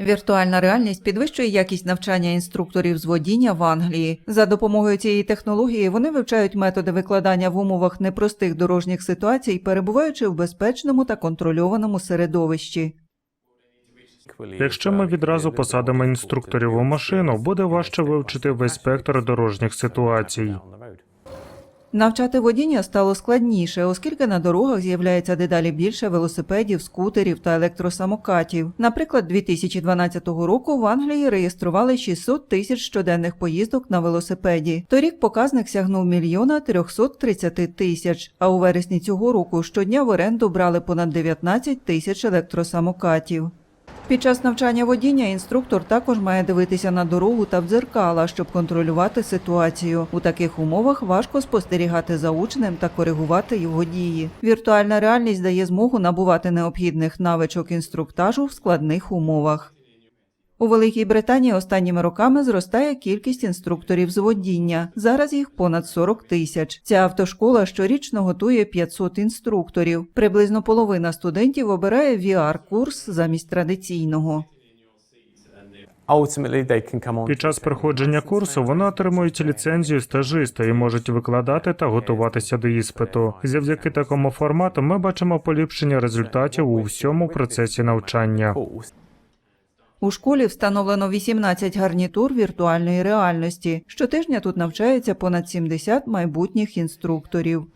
Віртуальна реальність підвищує якість навчання інструкторів з водіння в Англії. За допомогою цієї технології вони вивчають методи викладання в умовах непростих дорожніх ситуацій, перебуваючи в безпечному та контрольованому середовищі. Якщо ми відразу посадимо інструкторів у машину, буде важче вивчити весь спектр дорожніх ситуацій. Навчати водіння стало складніше, оскільки на дорогах з'являється дедалі більше велосипедів, скутерів та електросамокатів. Наприклад, 2012 року в Англії реєстрували 600 тисяч щоденних поїздок на велосипеді. Торік показник сягнув мільйона 330 тисяч. А у вересні цього року щодня в оренду брали понад 19 тисяч електросамокатів. Під час навчання водіння інструктор також має дивитися на дорогу та в дзеркала, щоб контролювати ситуацію. У таких умовах важко спостерігати за учнем та коригувати його дії. Віртуальна реальність дає змогу набувати необхідних навичок інструктажу в складних умовах. У Великій Британії останніми роками зростає кількість інструкторів з водіння. Зараз їх понад 40 тисяч. Ця автошкола щорічно готує 500 інструкторів. Приблизно половина студентів обирає VR-курс замість традиційного. Під час проходження курсу вони отримують ліцензію стажиста і можуть викладати та готуватися до іспиту. Завдяки такому формату ми бачимо поліпшення результатів у всьому процесі навчання. У школі встановлено 18 гарнітур віртуальної реальності. Щотижня тут навчається понад 70 майбутніх інструкторів.